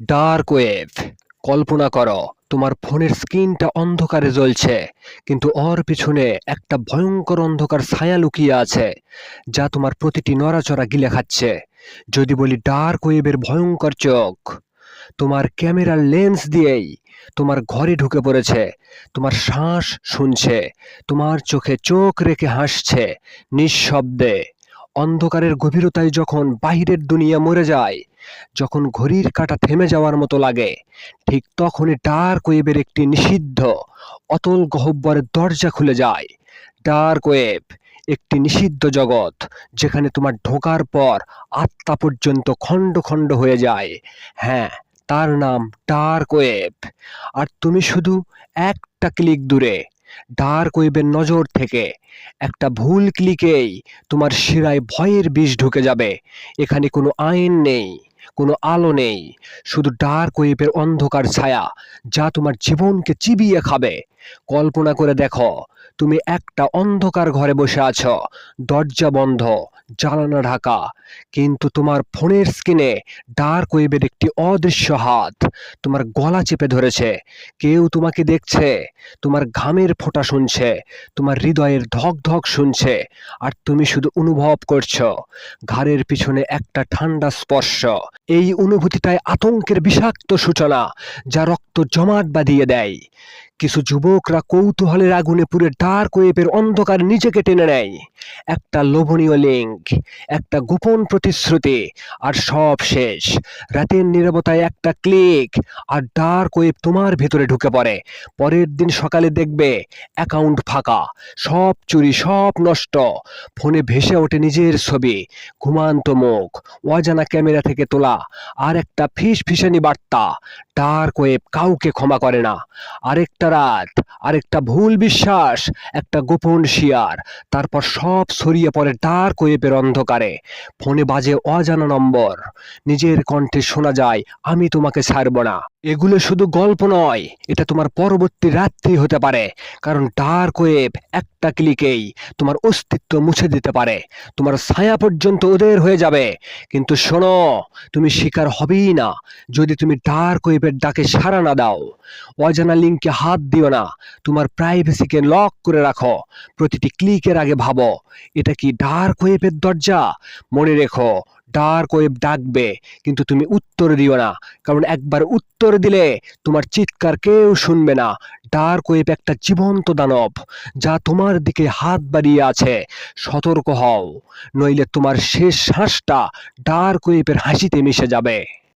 Dark wave কল্পনা করো, তোমার ফোনের স্ক্রিনটা অন্ধকারে জ্বলছে, কিন্তু ওর পিছনে একটা ভয়ঙ্কর অন্ধকার ছায়া লুকিয়ে আছে, যা তোমার প্রতিটি নড়াচড়া গিলে খাচ্ছে। যদি বলি ডার্ক ওয়েভের ভয়ঙ্কর চোখ, তোমার ক্যামেরার লেন্স দিয়েই তোমার ঘরে ঢুকে পড়েছে, তোমার শ্বাস শুনছে, তোমার চোখে চোখ রেখে হাসছে, নিঃশব্দে। অন্ধকারের গভীরতায় যখন বাহিরের দুনিয়া মরে যায় যখন ঘড়ির কাঁটা থেমে যাওয়ার মতো লাগে, ঠিক তখনই ডার্ক ওয়েবের একটি নিষিদ্ধ, অতল গহ্বরের দরজা খুলে যায়। ডার্ক ওয়েব, একটি নিষিদ্ধ জগৎ, যেখানে তোমার ঢোকার পর আত্মা পর্যন্ত খণ্ড খণ্ড হয়ে যায়। হ্যাঁ তার নাম ডার্ক ওয়েব। আর তুমি শুধু একটা ক্লিক দূরে, ডার্ক ওয়েবের নজর থেকে, একটা ভুল ক্লিকেই তোমার শিরায় ভয়ের বিষ ঢুকে যাবে। এখানে কোনো আইন নেই। কোনো আলো নেই। শুধু ডার্ক ওয়েবের অন্ধকার ছায়া যা তোমার জীবনকে চিবিয়ে খাবে। কল্পনা করে দেখো, তুমি একটা অন্ধকার ঘরে বসে আছো, দরজা বন্ধ, জানালা ঢাকা, কিন্তু তোমার ফোনের স্ক্রিনে ডার্ক ওয়েবের একটি অদৃশ্য হাত তোমার গলা চেপে ধরেছে। কেউ তোমাকে দেখছে, তোমার ঘামের ফোঁটা শুনছে, তোমার হৃদয়ের ধক ধক শুনছে, আর তুমি শুধু অনুভব করছ, ঘাড়ের পিছনে একটা ঠান্ডা স্পর্শ। এই অনুভূতিটায় আতঙ্কের বিষাক্ত সূচনা যা রক্ত জমাট বাঁধিয়ে দেয়। কিছু যুবকরা কৌতূহলের আগুনে পুরে ডার্ক ওয়েবের অন্ধকার নিজেকে টেনে নেয়। একটা লোভনীয় লিঙ্ক একটা গোপন প্রতিশ্রুতি, আর সব শেষ। রাতের নীরবতায় একটা ক্লিক, আর ডার্ক ওয়েব তোমার ভেতরে ঢুকে পড়ে। পরের দিন সকালে দেখবে, অ্যাকাউন্ট ফাঁকা, সব চুরি, সব নষ্ট। ফোনে ভেসে ওঠে নিজের ছবি, ঘুমান্ত মুখ, অজানা ক্যামেরা থেকে তোলা, আর একটা ফিস ফিসানি বার্তা। ডার্ক ওয়েব কাউকে ক্ষমা করে না। আরেকটা রাত আরেকটা ভুল বিশ্বাস, একটা গোপন শিয়ার। তারপর সব ছড়িয়ে পড়ে ডার্ক ওয়েবের অন্ধকারে। ফোনে বাজে অজানা নম্বর। নিজের কণ্ঠে শোনা যায়, আমি তোমাকে ছাড়ব না। এগুলো শুধু গল্প নয়, এটা তোমার পরবর্তী রাত্রি হতে পারে। কারণ ডার্ক ওয়েব একটা ক্লিকেই তোমার অস্তিত্ব মুছে দিতে পারে। তোমার ছায়া পর্যন্ত ওদের হয়ে যাবে। কিন্তু শোনো, তুমি শিকার হবেই না। যদি তুমি ডার্ক ওয়েবের ডাকে সাড়া না দাও অজানা লিঙ্কে হাত দিও না। তোমার প্রাইভেসিকে লক করে রাখো। প্রতিটি ক্লিকের আগে ভাবো, এটা কি ডার্ক ওয়েবের দরজা? মনে রেখো, ডার্ক ওয়েব ডাকবে, কিন্তু তুমি উত্তর দিও না। কারণ একবার উত্তর দিলে তোমার চিৎকার কেউ শুনবে না। ডার্ক ওয়েব একটা জীবন্ত দানব, যা তোমার দিকে হাত বাড়িয়ে আছে। সতর্ক হও, নইলে তোমার শেষ শ্বাসটা ডার্ক ওয়েবের হাসিতে মিশে যাবে।